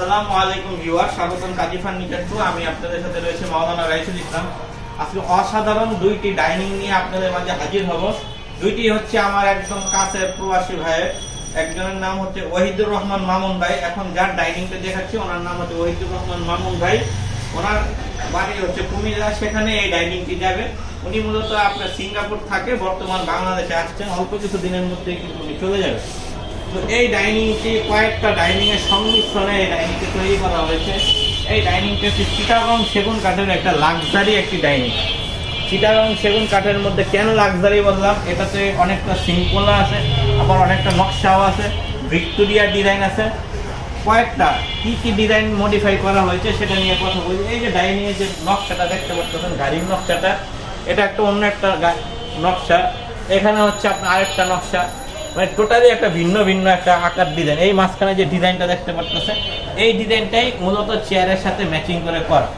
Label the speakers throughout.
Speaker 1: আসসালামু আলাইকুম ভিউয়ার স্বাগতম কাজী ফার্নিচার টু। আমি আপনাদের সাথে রয়েছে মাওলানা রাইসুল ইসলাম। আজকে অসাধারণ দুইটি ডাইনিং নিয়ে আপনাদের মাঝে হাজির হব। দুইটি হচ্ছে আমার একদম কাছের প্রবাসী ভাইয়ের। একজনের নাম হচ্ছে ওহিদুর রহমান মামুন ভাই। এখন যার ডাইনিংটা দেখাচ্ছি, ওনার নাম হচ্ছে ওহিদুর রহমান মামুন ভাই। ওনার বাড়ি হচ্ছে কুমিল্লা, সেখানে এই ডাইনিংটি যাবে। উনি মূলত আপনার সিঙ্গাপুর থাকে, বর্তমান বাংলাদেশে আসছেন। অল্প কিছু দিনের মধ্যে কিন্তু উনি চলে যাবে তো এই ডাইনিংটি কয়েকটা ডাইনিংয়ের সংমিশ্রণে এই ডাইনিংটি তৈরি করা হয়েছে। এই ডাইনিংটি হচ্ছে চিটাগং সেগুন কাঠের একটা লাক্সারি একটি ডাইনিং। চিটাগং সেগুন কাঠের মধ্যে কেন লাক্সারি বললাম? এটাতে অনেকটা সিম্পলও আছে, আবার অনেকটা নকশাও আছে, ভিক্টোরিয়া ডিজাইন আছে। কয়েকটা কী কী ডিজাইন মডিফাই করা হয়েছে সেটা নিয়ে কথা বলি। এই যে ডাইনিংয়ের যে নকশাটা দেখতে পাচ্ছেন, গাড়ির নকশাটা, এটা একটা অন্য একটা নকশা। এখানে হচ্ছে আপনার আরেকটা নকশা। মানে টোটালি একটা ভিন্ন ভিন্ন একটা আকার ডিজাইন এই মাঝখানে যে ডিজাইনটা দেখতে পাচ্ছেন এই ডিজাইনটাই মূলত চেয়ারের সাথে ম্যাচিং করে করা।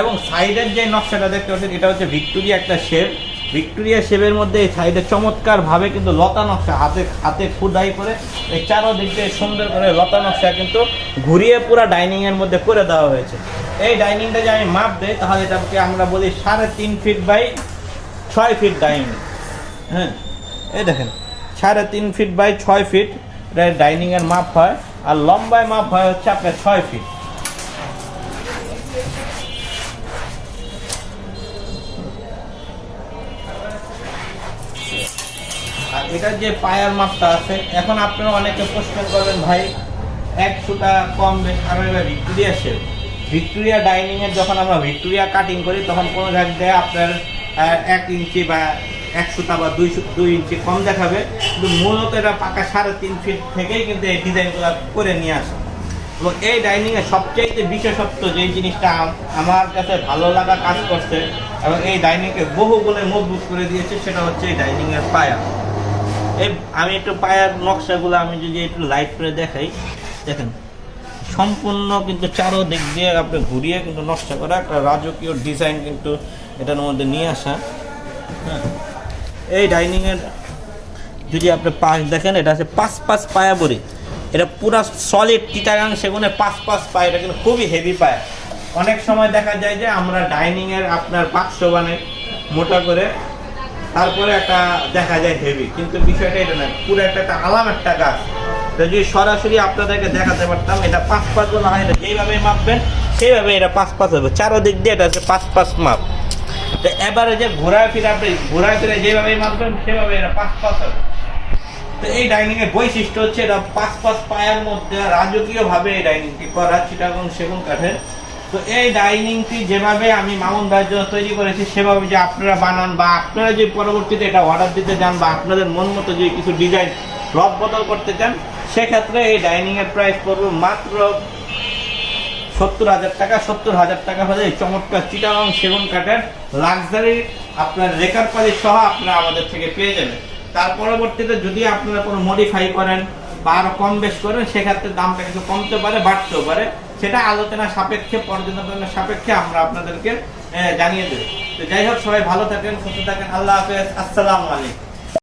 Speaker 1: এবং সাইডের যে নকশাটা দেখতে পাচ্ছেন, এটা হচ্ছে ভিক্টোরিয়া একটা শেপ ভিক্টোরিয়া শেপের মধ্যে এই সাইডে চমৎকার ভাবে কিন্তু লতা নকশা হাতে হাতে খুদাই করে, এই চারোদিক সুন্দর করে লতা নকশা কিন্তু ঘুরিয়ে পুরো ডাইনিং এর মধ্যে করে দেওয়া হয়েছে। এই ডাইনিংটা যে আমি মাপ দেই, তাহলে এটাকে আমরা বলি সাড়ে তিন ফিট বাই ছয় ফিট ডাইনিং হ্যাঁ এই দেখেন। সাড়ে তিন ফিট বাই ছয় ফিট এটা ডাইনিং এর মাপ হয়, আর লম্বায় মাপ হয় হচ্ছে আপনার ছয় ফিট আর এটার যে পায়ার মাপটা আছে, এখন আপনারা অনেকে প্রশ্ন করবেন, ভাই, এক সুতা কম বেশ এটা ভিক্টোরিয়া শেপ। ভিক্টোরিয়া ডাইনিং এর যখন আমরা ভিক্টোরিয়া কাটিং করি, তখন কোনো জায়গায় আপনার এক ইঞ্চি বা এক সুতা বা দুইশো দুই ইঞ্চি কম দেখাবে। কিন্তু মূলত এটা পাকা সাড়ে তিন ফিট থেকেই কিন্তু এই ডিজাইনগুলো করে নিয়ে আসে। এবং এই ডাইনিং এর সবচেয়ে বিশেষত্ব যে জিনিসটা আমার কাছে ভালো লাগা কাজ করছে এবং এই ডাইনিংকে বহু গুণে মজবুত করে দিয়েছে, সেটা হচ্ছে এই ডাইনিংয়ের পায়া। এই আমি একটু পায়ার নকশাগুলো আমি যদি একটু লাইট করে দেখাই। দেখেন, সম্পূর্ণ কিন্তু চারো দিক দিয়ে আপনি ঘুরিয়ে কিন্তু নকশা করা একটা রাজকীয় ডিজাইন কিন্তু এটার মধ্যে নিয়ে আসা। হ্যাঁ। এই ডাইনিংয়ের যদি আপনি পাশ দেখেন, এটা আছে পাঁচ পাঁচ পায়া বড়ি। এটা পুরা সলিড টিটাগাং সেগুনে পাঁচ পাঁচ পায়, এটা কিন্তু খুবই হেভি পায়। অনেক সময় দেখা যায় যে আমরা ডাইনিংয়ের আপনার বাক্স বানাই মোটা করে, তারপরে একটা দেখা যায় হেভি কিন্তু বিষয়টা এটা না পুরো একটা একটা আলাম একটা গাছ। যদি সরাসরি আপনাদেরকে দেখাতে পারতাম, এটা পাঁচ পাঁচ না হয় যেইভাবে মাপবেন, সেইভাবে এটা পাঁচ পাঁচ হবে। চারোদিক দিয়ে এটা হচ্ছে পাঁচ পাঁচ মাপ। তো এবারে যে ঘোরায় ফিরে আপনি ঘোরায় ফিরে যেভাবে মাপবেন, সেভাবে এটা পাঁচ পাঁচ হবে। তো এই ডাইনিং এর বৈশিষ্ট্য হচ্ছে এটা পাঁচ পাঁচ পায়ের মধ্যে রাজকীয় ভাবে এই ডাইনিংটি করা চিটাগং সেগুন কাঠের। তো এই ডাইনিংটি যেভাবে আমি মামুন ভাইয়ের জন্য তৈরি করেছি, সেভাবে যে আপনারা বানান বা আপনারা যে পরবর্তীতে এটা অর্ডার দিতে চান বা আপনাদের মন মতো যে কিছু ডিজাইন রদ বদল করতে চান, সেক্ষেত্রে এই ডাইনিং এর প্রাইস পড়বে মাত্র সত্তর হাজার টাকা, সত্তর হাজার টাকা হলে চমৎকার চিটাগং সেগুন কাঠের লাক্সারি আপনার রেকার পালি সহ আপনারা আমাদের থেকে পেয়ে যাবেন। তার পরবর্তীতে যদি আপনারা কোনো মডিফাই করেন বা আরও কম বেশ করেন, সেক্ষেত্রে দামটা কিছু কমতে পারে, বাড়তেও পারে। সেটা আলোচনা সাপেক্ষে, পর্যবেক্ষণের সাপেক্ষে আমরা আপনাদেরকে জানিয়ে দেব। তো যাই হোক, সবাই ভালো থাকেন, সুস্থ থাকেন, আল্লাহ হাফেজ, আসসালামু আলাইকুম।